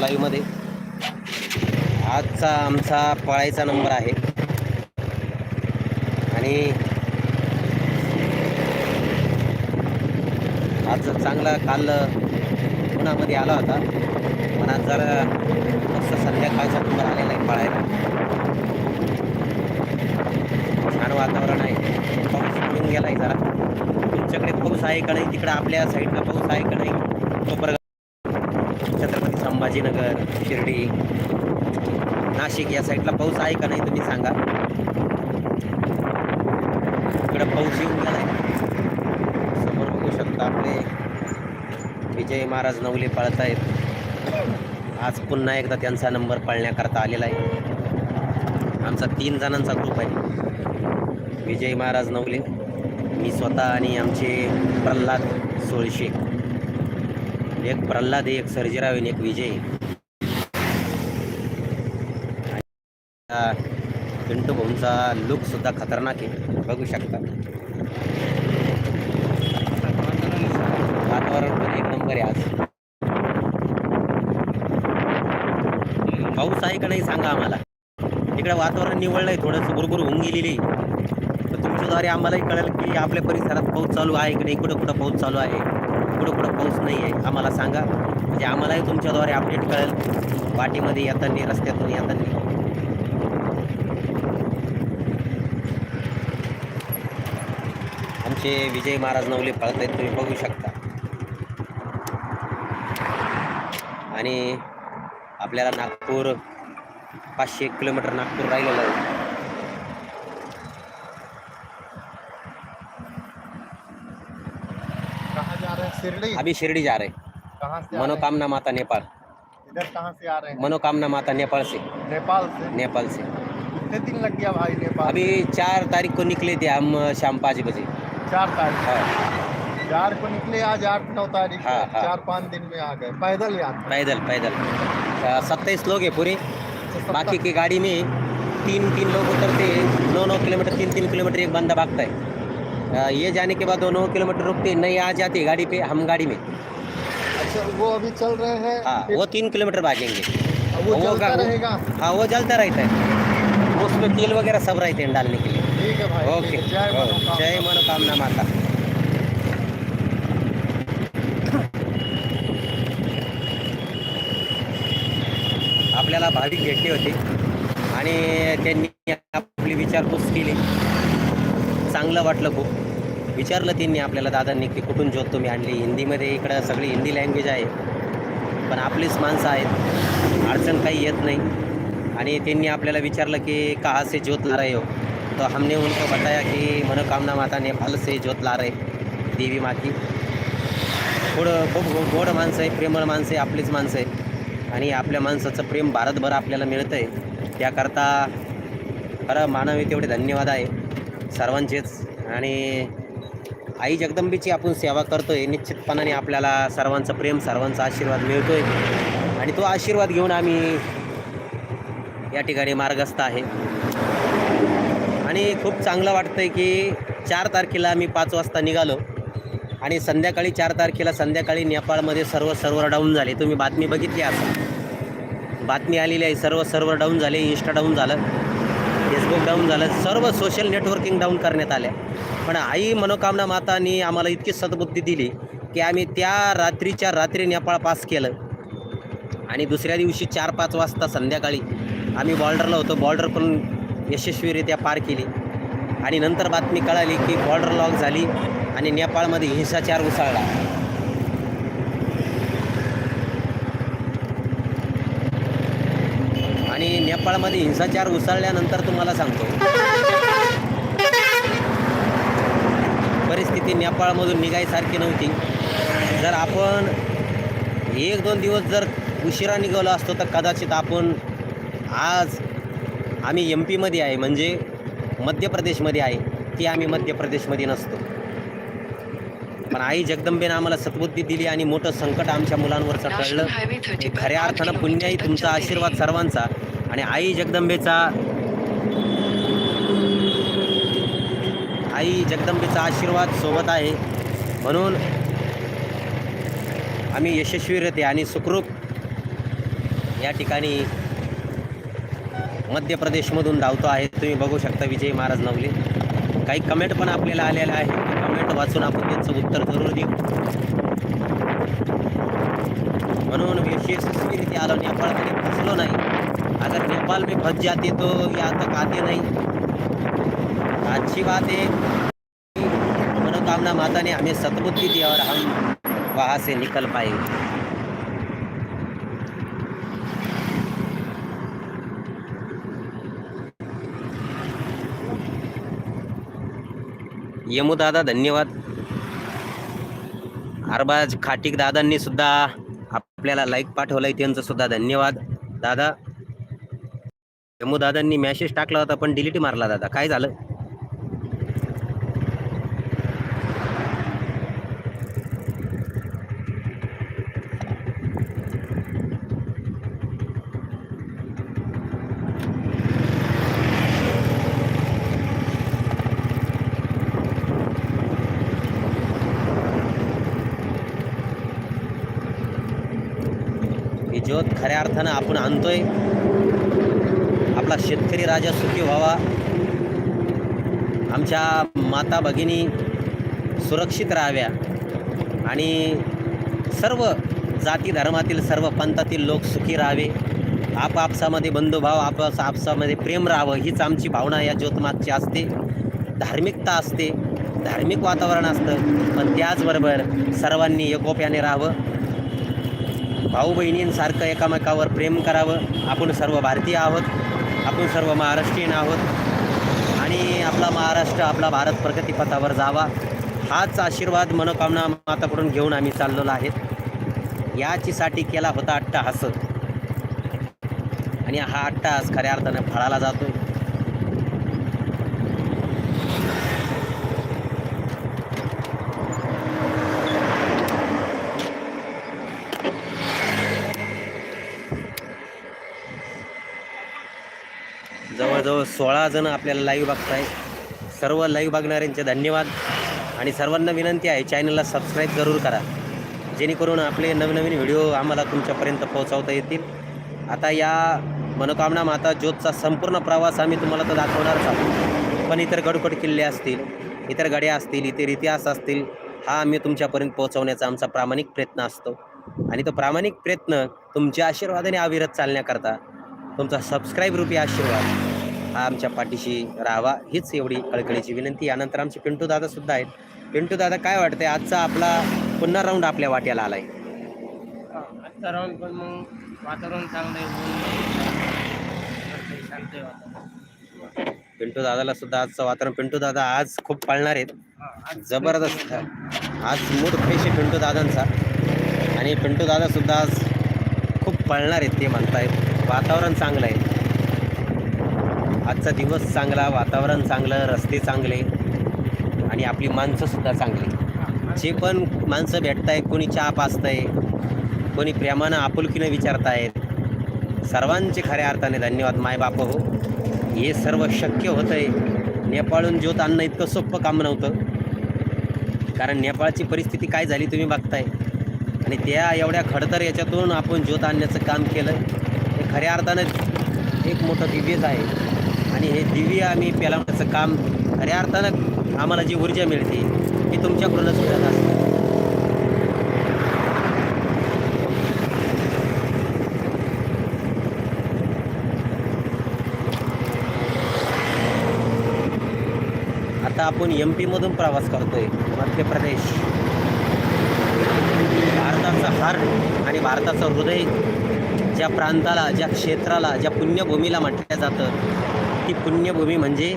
लाईव्हमध्ये आजचा आमचा पळायचा नंबर आहे. आणि आज चांगला काल उन्हामध्ये आला होता. पण आज जरा असं संध्याकाळचा नंबर आलेला आहे पळायला. छान वातावरण आहे. पाऊस पडून गेला आहे जरा. तुमच्याकडे पाऊस आहे का नाही? तिकडे आपल्या साईडला पाऊस आहे का नाही? तो संभाजीनगर शिर्डी नाशिक या साईडला पाऊस आहे का नाही तुम्ही सांगा. इकडं पाऊस येऊन गेलाय. समोर बघू शकता आपले विजय महाराज नवले पळत आहेत आज पुन्हा एकदा त्यांचा नंबर पळण्याकरता आलेला आहे. आमचा तीन जणांचा ग्रुप आहे. विजय महाराज नवले मी स्वतः आणि आमचे प्रल्हाद सोळशे. एक प्रल्हाद एक सर्जेराव आणि एक विजय. हा पिंटू भाऊंचा लुकसुद्धा खतरनाक आहे. बघू शकता. वातावरण पण एक नंबर आहे आज. पाऊस आहे का नाही सांगा आम्हाला. इकडे वातावरण निवडलंय आहे थोडंसं गुरगुर होऊन गेलेली तर तुमच्याद्वारे आम्हालाही कळेल की आपल्या परिसरात पाऊस चालू आहे की नाही कुठं कुठं पाऊस चालू आहे कुठं कुठं पाऊस नाही आहे आम्हाला सांगा. म्हणजे आम्हालाही तुमच्याद्वारे अपडेट कळेल. वाटेमध्ये येताना रस्त्यातून येताना. आमचे विजय महाराज नवले पळत आहेत तुम्ही बघू शकता. आणि आपल्याला नागपूर पाचशे एक किलोमीटर नागपूर राहिलेलं आहे. कहाँ जा रहे शिरडी? अभी शिरडी जा रहे. मनोकामना माता नेपाल? इधर कहाँ से आ रहे हैं? मनोकामना माता नेपाल से. नेपाल से? नेपाल से. कितने दिन लग गया भाई नेपाल अभी चार तारीख को निकले थे हम शाम पाँच बजे. चार तारीख। हाँ। चार को निकले आज आठ नौ तारीख हाँ, हाँ। चार पाँच दिन में आ गए। पैदल यात्रा। पैदल पैदल। सत्ताईस लोग है पूरे। तो बाकी की गाड़ी में तीन तीन लोग उतरते नौ नौ किलोमीटर तीन तीन किलोमीटर एक बंदा भागता है। ये जाने के बाद दोनों किलोमीटर रुकते नहीं आ जाती गाड़ी पे हम गाड़ी में। अच्छा वो अभी चल रहे हैं। हाँ वो तीन किलोमीटर भागेंगे। वो वो रहेगा। हाँ वो जलता रहता है। उसमें तेल वगैरह सब रहते हैं डालने के लिए। ठीक है भाई ओके. जय मनोकामना माता. आपल्याला भाविक भेटले होते. आणि त्यांनी आपली विचारपूस केली. चांगलं वाटलं खूप. विचारलं त्यांनी आपल्याला दादांनी की कुठून ज्योत तुम्ही आणली? हिंदीमध्ये इकडं सगळी हिंदी लँग्वेज आहे. पण आपलीच माणसं आहेत. अडचण काही येत नाही. आणि त्यांनी आपल्याला विचारलं की का से ज्योत ला हो? तो हमने उनको बताया कि मनोकामना माता नेपाल से जोत ला रहे देवी माती थोडं खूप गो- गोड माणसं आहे प्रेमळ माणसं आहे आपलीच माणसं आहे. आणि आपल्या माणसाचं प्रेम भारतभर आपल्याला मिळतं आहे त्याकरता खरं मानवी तेवढे धन्यवाद आहे सर्वांचेच. आणि आई जगदंबेची आपण सेवा करतो आहे निश्चितपणाने आपल्याला सर्वांचं प्रेम सर्वांचा आशीर्वाद मिळतो आहे आणि तो आशीर्वाद घेऊन आम्ही या ठिकाणी मार्गस्थ आहे. आणि खूप चांगलं वाटतं आहे की चार तारखेला आम्ही पाच वाजता निघालो. आणि संध्याकाळी चार तारखेला संध्याकाळी नेपाळमध्ये सर्व सर्व्हर डाऊन झाले. तुम्ही बातमी बघितली असाल बातमी आलेली आहे सर्व सर्व्हर डाऊन झाले इन्स्टा डाऊन झालं फेसबुक डाऊन झालं सर्व सोशल नेटवर्किंग डाऊन करण्यात आल्या. पण आई मनोकामना मातानी आम्हाला इतकी सद्बुद्धी दिली की आम्ही त्या रात्रीच्या रात्री नेपाळ पास केलं. आणि दुसऱ्या दिवशी चार पाच वाजता संध्याकाळी आम्ही बॉर्डरला होतो. बॉर्डर पण यशस्वीरित्या पार केली. आणि नंतर बातमी कळाली की बॉर्डर लॉक झाली आणि नेपाळमध्ये हिंसाचार उसळला. आणि नेपाळमध्ये हिंसाचार उसळल्यानंतर तुम्हाला सांगतो. परिस्थिती नेपाळमधून निघायसारखी नव्हती. जर आपण एक दोन दिवस जर उशिरा निघालो असतो तर कदाचित आपण आज आम्ही एम पीमध्ये आहे म्हणजे मध्य प्रदेशमध्ये आहे. ती आम्ही मध्य प्रदेशमध्ये नसतो. पण आई जगदंबेनं आम्हाला सद्बुद्धी दिली आणि मोठं संकट आमच्या मुलांवरचं टळलं. हे खऱ्या अर्थानं पुण्याही तुमचा आशीर्वाद सर्वांचा. आणि आई जगदंबेचा आई जगदंबेचा आशीर्वाद सोबत आहे. म्हणून आम्ही यशस्वीरित्या आणि सुखरूप या ठिकाणी मध्य प्रदेशमधून धावतो आहे. तुम्ही बघू शकता विजय महाराज नवले. काही कमेंट पण आपल्याला आलेल्या आहे कमेंट वाचून आपण त्यांचं उत्तर जरूर देऊ. म्हणून यशस्वीरित्या आलो. नेपाळमध्ये फसलो नाही. अगर नेपाल में फस जाते तो या तक आते नहीं. अच्छी बात है. मनोकामना माता ने हमें सद्बुद्धि दी और हम वहाँ से निकल पाए। यमू दादा धन्यवाद. अरबाज खाटिक दादांनी सुद्धा आपल्याला लाईक पाठवलाय त्यांचं सुद्धा धन्यवाद. दादा यमू दादांनी मॅसेज टाकला होता पण डिलीट मारला दादा. काय झालं? ही ज्योत खऱ्या अर्थानं आपण आणतोय. आपला शेतकरी राजा सुखी व्हावा. आमच्या माता भगिनी सुरक्षित राहाव्या. आणि सर्व जाती धर्मातील सर्व पंथातील लोक सुखी राहावे. आपापसामध्ये बंधुभाव आपस आपसामध्ये प्रेम राहावं हीच आमची भावना या ज्योतमागची असते. धार्मिकता असते. धार्मिक वातावरण असतं. पण त्याचबरोबर सर्वांनी एकोप्याने राहावं. भाऊ बहिणींसारखं एकामेकावर प्रेम करावं. आपण सर्व भारतीय आहोत. आपण सर्व महाराष्ट्रीयन आहोत. आणि आपला महाराष्ट्र आपला भारत प्रगतीपथावर जावा. हाच आशीर्वाद मनोकामना माताकडून घेऊन आम्ही चाललेलो आहेत याचीसाठी केला होता अट्टहास. आणि हा अट्टहास खऱ्या अर्थानं फळाला जातोय. जवळजवळ सोळा जण आपल्याला लाईव्ह बघताय. सर्व लाईव्ह बघणाऱ्यांचे धन्यवाद. आणि सर्वांना विनंती आहे चॅनलला सबस्क्राईब जरूर करा. जेणेकरून आपले नवनवीन व्हिडिओ आम्हाला तुमच्यापर्यंत पोहोचवता येतील. आता या मनोकामना माता ज्योतचा संपूर्ण प्रवास आम्ही तुम्हाला तर दाखवणारच आहोत. पण इतर गडकड किल्ले असतील इतर गड्या असतील इतर इतिहास असतील हा आम्ही तुमच्यापर्यंत पोहोचवण्याचा आमचा प्रामाणिक प्रयत्न असतो. आणि तो प्रामाणिक प्रयत्न तुमच्या आशीर्वादाने अविरत चालण्याकरता तुमचा सबस्क्राईब रूपी आशीर्वाद. हा आमच्या पाठीशी राहावा हीच एवढी कळकळीची विनंती. यानंतर आमचे पिंटू दादा सुद्धा आहेत. पिंटू दादा काय वाटतंय? आजचा आपला पुन्हा राऊंड आपल्या वाट्याला आलाय. आजचा राऊंड पण मग वातावरण चांगलं आहे. शांत. पिंटू दादाला सुद्धा आजचं वातावरण पिंटू दादा आज खूप पाळणार आहेत. हा, जबरदस्त. आज मूड फ्रेश आहे पिंटू दादांचा. आणि पिंटू दादा सुद्धा आज खूप पळणार आहेत ते म्हणतायत. वातावरण चांगलं आहे. आजचा दिवस चांगला वातावरण चांगलं रस्ते चांगले आणि आपली माणसंसुद्धा चांगली. जे पण माणसं भेटतायत कोणी चहा आहे कोणी प्रेमानं आपुलकीनं विचारतायत सर्वांचे खऱ्या अर्थाने धन्यवाद माय बाप हो. हे सर्व शक्य होतंय. नेपाळहून ज्योत आणणं इतकं सोपं काम नव्हतं. कारण नेपाळची परिस्थिती काय झाली तुम्ही बघताय. आणि त्या एवढ्या खडतर याच्यातून आपण ज्योत आणण्याचं काम केलं. हे खऱ्या अर्थानं एक मोठं दिव्यच आहे. आणि हे दिव्य आम्ही पेलावण्याचं काम खऱ्या अर्थानं आम्हाला जी ऊर्जा मिळते ती तुमच्याकडूनच मिळत असते. आता आपण एम पीमधून प्रवास करतोय मध्य प्रदेश. भारताचा हार्ट आणि भारताचं हृदय ज्या प्रांताला ज्या क्षेत्राला ज्या पुण्यभूमीला म्हटलं जातं ती पुण्यभूमी म्हणजे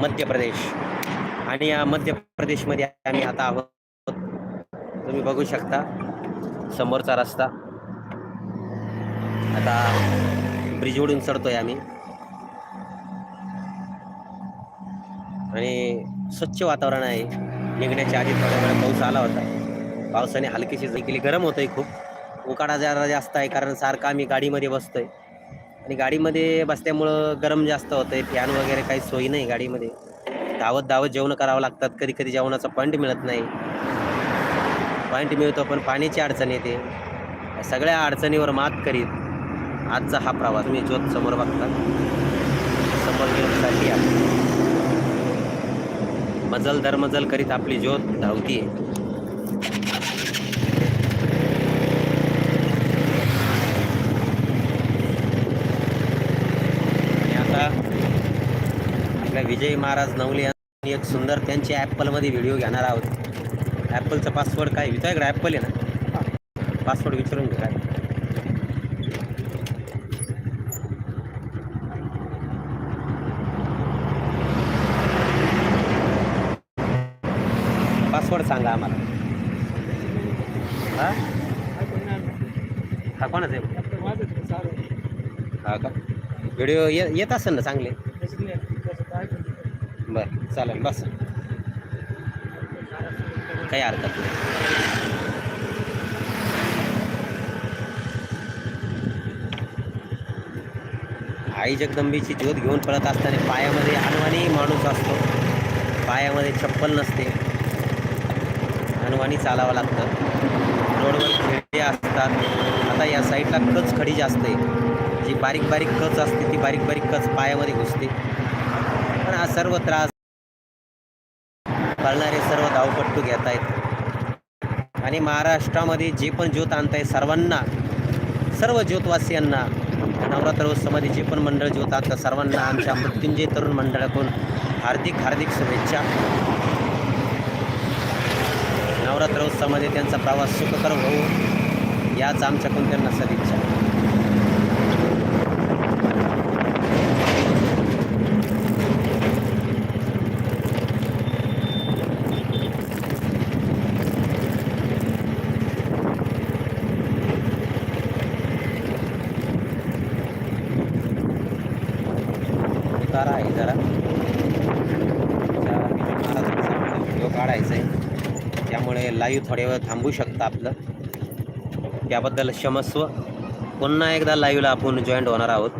मध्य प्रदेश. आणि या मध्य प्रदेशमध्ये आम्ही आता आहोत. तुम्ही बघू शकता समोरचा रस्ता. आता ब्रिजवरून चढतोय आम्ही. आणि स्वच्छ वातावरण आहे. निघण्याच्या आधी थोड्या वेळा पाऊस आला होता. पावसाने हलकीशी झळ केली. गरम होतंय खूप. उकाडा जरा जास्त आहे कारण सारखा आम्ही गाडीमध्ये बसतोय. आणि गाडीमध्ये बसल्यामुळं गरम जास्त होतंय फॅन वगैरे काही सोयी नाही गाडीमध्ये. धावत धावत जेवण करावं लागतात कधी कधी जेवणाचा पॉईंट मिळत नाही. पॉईंट मिळतो पण पाण्याची अडचण येते. सगळ्या अडचणीवर मात करीत आजचा हा प्रवास तुम्ही ज्योत समोर बघता समोर ज्योतसाठी मजल दर मजल करीत आपली ज्योत धावतीये आणि आता आपल्या विजय महाराज नवले यांनी एक सुंदर त्यांचे ॲपलमध्ये व्हिडिओ घेणार आहोत. ॲपलचा पासवर्ड काय? तुझ्याकडे ॲपल आहे ना? पासवर्ड विचारून घे काय? पासवर्ड सांगा आम्हाला. हा? हा कोणाच आहे? हा का? व्हिडिओ ये येत असेल ना चांगले? बरं चालेल बस. काही हरकत नाही. आई जगदंबेची ज्योत घेऊन पळत असताना पायामध्ये अनवाणी माणूस असतो. पायामध्ये चप्पल नसते. अनवाणी चालावं लागतं. रोडवर खेळते असतात. आता या साईडला कच खडी जास्त आहे. जी बारीक बारीक कच असते ती बारीक बारीक कच पायामध्ये घुसते. पण हा सर्व त्रास पाळणारे सर्व धावपट्टू घेत आहेत आणि महाराष्ट्रामध्ये जे पण ज्योत आणताय सर्वांना सर्व ज्योतवासियांना नवरात्रोत्सवामध्ये जे पण मंडळ ज्योत आणतात सर्वांना आमच्या मृत्युंजय तरुण मंडळाकडून हार्दिक हार्दिक शुभेच्छा. नवरात्रोत्सवामध्ये त्यांचा प्रवास सुखकर होऊ याच आमच्याकडून त्यांना सदिच्छा. उतारा आहे जरा. व्हिडिओ काढायचा आहे. त्यामुळे लाईव्ह थोड्या वेळ थांबू शकतं आपलं. त्याबद्दल क्षमस्व. पुन्हा एकदा लाईव्हला आपण जॉईंट होणार आहोत.